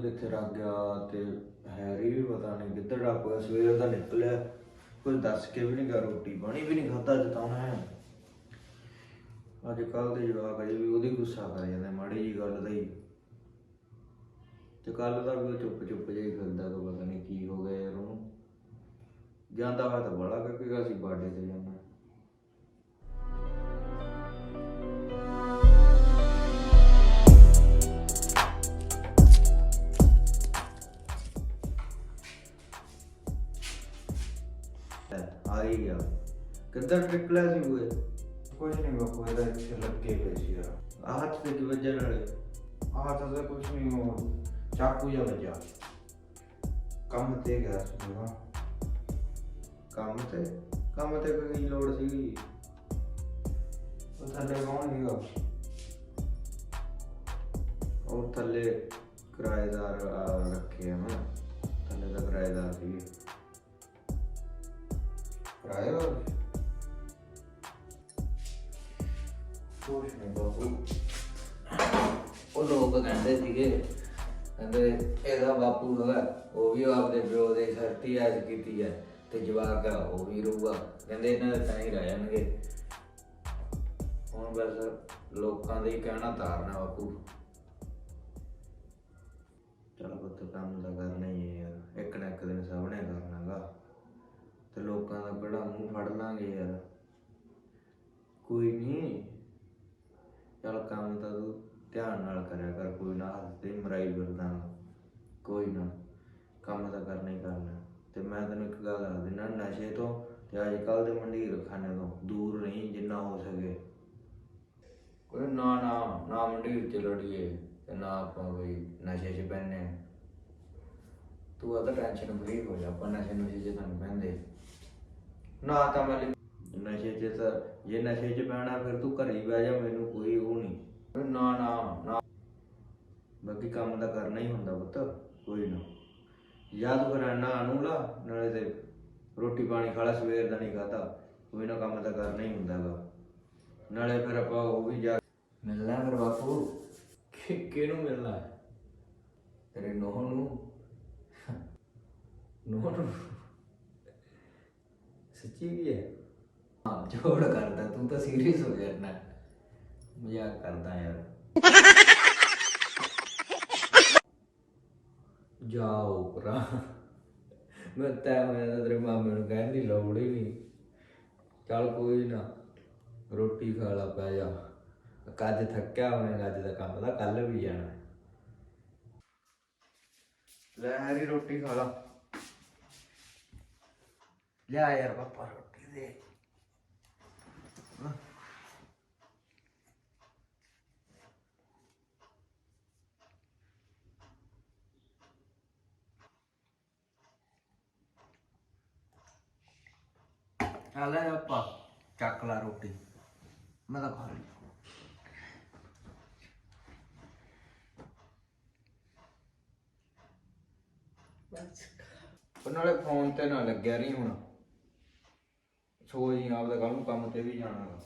ਕਿੱਥੇ ਰੱਖ ਗਿਆ ਤੇ ਹੈਰੀ ਵੀ ਪਤਾ ਨਹੀਂ ਕਿੱਧਰ ਡੱਪ ਗਿਆ ਸਵੇਰ ਦਾ ਨਿਕਲਿਆ। ਕੁਝ ਦੱਸ ਕੇ ਵੀ ਨਹੀਂ ਗਿਆ, ਰੋਟੀ ਪਾਣੀ ਵੀ ਨਹੀਂ ਖਾਧਾ ਅੱਜ ਤਾਂ ਅੱਜ ਕੱਲ ਦੇ ਜਵਾਕ ਅਜੇ ਵੀ ਉਹਦੀ ਗੁੱਸਾ ਕਰ ਜਾਂਦੇ, ਮਾੜੀ ਜੀ ਗੱਲ ਦਾ ਹੀ। ਤੇ ਕੱਲ ਦਾ ਵੀ ਉਹ ਚੁੱਪ ਚੁੱਪ ਜਿਹਾ ਹੀ ਫਿਰਦਾ ਤਾਂ ਪਤਾ ਨਹੀਂ ਕੀ ਹੋ ਗਿਆ ਯਾਰ ਉਹਨੂੰ। ਜਾਂਦਾ ਹੋਇਆ ਤਾਂ ਬੜਾ, ਕਿਉਂਕਿ ਅਸੀਂ ਬਾਡੇ ਤੇ ਜਾਣਾ ਆ। ਹੀ ਗਿਆ ਕਿੱਧਰ ਨਿਕਲਿਆ ਸੀ ਉਹ ਕੁਝ ਨਹੀਂ ਬਾਪੂ ਇਹਦਾ ਇੱਥੇ ਲੱਗੇ ਪਏ ਸੀ ਯਾਰ। ਆ ਹੱਥ ਤੇ ਕੀ ਵੱਜਣ ਵਾਲੇ? ਆਹ ਤਾਂ ਤਾਂ ਕੁਝ ਨਹੀਂ ਉਹ ਚਾਕੂ ਜਿਹਾ ਵੱਜਾ ਕੰਮ ਤੇ ਗਿਆ ਸੀ ਹਾਂ ਕੰਮ ਤੇ? ਕੰਮ ਤੇ ਕੋਈ ਲੋੜ ਸੀਗੀ। ਉਹ ਥੱਲੇ ਕੌਣ ਹੈਗਾ ਉਹ ਥੱਲੇ ਕਿਰਾਏਦਾਰ ਰੱਖੇ ਆ ਨਾ। ਥੱਲੇ ਦਾ ਕਿਰਾਏਦਾਰ ਸੀ ਨਹੀਂ ਬਾਪੂ ਉਹ ਲੋਕ ਕਹਿੰਦੇ ਸੀਗੇ ਕਹਿੰਦੇ ਇਹਦਾ ਬਾਪੂ ਹੈਗਾ ਉਹ ਵੀ ਆਪਦੇ ਪਿਓ ਦੇ ਸਰਤੀ ਐਸ ਕੀਤੀ ਹੈ ਤੇ ਜਵਾਕ ਆ ਉਹ ਵੀ ਰਹੂਗਾ ਕਹਿੰਦੇ ਇਹਨਾਂ ਦੇ ਤਾਂ ਹੀ ਰਹਿ ਜਾਣਗੇ। ਹੁਣ ਬਸ ਲੋਕਾਂ ਦੇ ਹੀ ਕਹਿਣਾ ਤਾਰਨਾ ਬਾਪੂ। ਚਲ ਪੁੱਤ ਕੰਮ ਤਾਂ ਕਰਨਾ ਹੀ ਹੈ ਯਾਰ ਇੱਕ ਨਾ ਇੱਕ ਦਿਨ ਸਭ ਨੇ ਕਰਨਾਗਾ ਤੇ ਲੋਕਾਂ ਦਾ ਕਿਹੜਾ ਮੂੰਹ ਫੜ ਲਾਂਗੇ ਯਾਰ। ਕੋਈ ਨਹੀਂ ਚਲ ਕੰਮ ਤਾਂ ਤੂੰ ਧਿਆਨ ਨਾਲ ਕਰਿਆ ਕਰ, ਕੋਈ ਨਾ ਹੱਸਦੇ ਮਰਾਈ ਫਿਰਦਾ ਕੋਈ ਨਾ, ਕੰਮ ਤਾਂ ਕਰਨਾ ਹੀ ਕਰਨਾ। ਤੇ ਮੈਂ ਤੈਨੂੰ ਇੱਕ ਗੱਲ ਦੱਸ ਦਿੰਦਾ ਨਸ਼ੇ ਤੋਂ ਤੇ ਅੱਜ ਕੱਲ ਦੇ ਮੰਡੀਰ ਖਾਨੇ ਤੋਂ ਦੂਰ ਨਹੀਂ ਜਿੰਨਾ ਹੋ ਸਕੇ। ਕੋਈ ਨਾ ਨਾ ਨਾ ਮੰਡੀਰ ਚ ਲੜੀਏ ਤੇ ਨਾ ਆਪਾਂ ਕੋਈ ਨਸ਼ੇ 'ਚ ਪੈਨੇ ਤੂੰ ਆਦਾ ਟੈਨਸ਼ਨ ਫਰੀ ਹੋ ਜਾ, ਆਪਾਂ ਨਸ਼ੇ ਨੁਸ਼ੇ 'ਚ ਤੁਹਾਨੂੰ ਪੈਂਦੇ। ਨਾ ਤਾਂ ਮੈਂ ਲਿ- ਨਸ਼ੇ 'ਚ ਤਾਂ ਜੇ ਨਸ਼ੇ 'ਚ ਪੈਣਾ ਫਿਰ ਤੂੰ ਘਰੇ ਹੀ ਬਹਿ ਜਾ ਮੈਨੂੰ ਕੋਈ ਉਹ ਨਹੀਂ। ਨਾ ਨਾ ਨਾ। ਬਾਕੀ ਕੰਮ ਤਾਂ ਕਰਨਾ ਹੀ ਹੁੰਦਾ ਪੁੱਤ ਕੋਈ ਨਾ। ਯਾਦ ਕਰ ਨਾ ਨੂੰ ਲਾ ਨਾਲੇ ਤੇ ਰੋਟੀ ਪਾਣੀ ਖਾਲਾ ਸਵੇਰ ਦਾ ਨਹੀਂ ਖਾਦਾ ਕੋਈ ਨਾ ਕੰਮ ਤਾਂ ਕਰਨਾ ਹੀ ਹੁੰਦਾਗਾ ਨਾਲੇ ਫਿਰ ਆਪਾਂ ਉਹ ਵੀ ਜਾ ਮਿਲਣਾ ਫਿਰ ਬਾਪੂ। ਕਿ ਕਿਹਨੂੰ ਮਿਲਣਾ ਹੈ? ਤੇਰੇ ਨੋਹ ਨੂੰ ਨੋਹ ਨੂੰ ਸੱਚੀ ਵੀ ਹੈ। ਹਾਂ ਜੋੜ ਕਰਦਾ ਤੂੰ ਤਾਂ ਸੀਰੀਅਸ ਹੋ ਗਿਆ ਨਾ। ਮਜ਼ਾਕ ਕਰਦਾ ਯਾਰ। ਜਾਓ ਪਰਾ ਮੈਂ ਤਾਂ ਮੈਂ ਤਾਂ ਤੇਰੇ ਮਾਮੇ ਨੂੰ ਕਹਿਣ ਦੀ ਲੋੜ ਹੀ ਨਹੀਂ। ਚੱਲ ਕੋਈ ਨਾ ਰੋਟੀ ਖਾ ਲਾ ਪੈ ਜਾ। ਕੱਜ ਥੱਕਿਆ ਹੋਵੇਗਾ ਅੱਜ ਦਾ ਕੰਮ ਦਾ ਕੱਲ ਵੀ ਜਾਣਾ। ਲੈ ਹੈਰੀ ਰੋਟੀ ਖਾ ਲਾ। ਲਿਆ ਯਾਰ ਪਾਪਾ ਰੋਟੀ ਦੇ। ਆ ਲੈ ਪਾਪਾ ਚੱਕ ਲਾ ਰੋਟੀ। ਮੈਂ ਤਾਂ ਖਾ ਲਈ। ਉਹ ਨਾਲੇ ਫੋਨ ਤੇ ਨਾ ਲੱਗਿਆ ਨਹੀਂ ਹੁਣ। ਸੋ ਜੀ ਆਪਦਾ ਕੱਲ ਨੂੰ ਕੰਮ ਤੇ ਵੀ ਜਾਣਾ ਗਾ।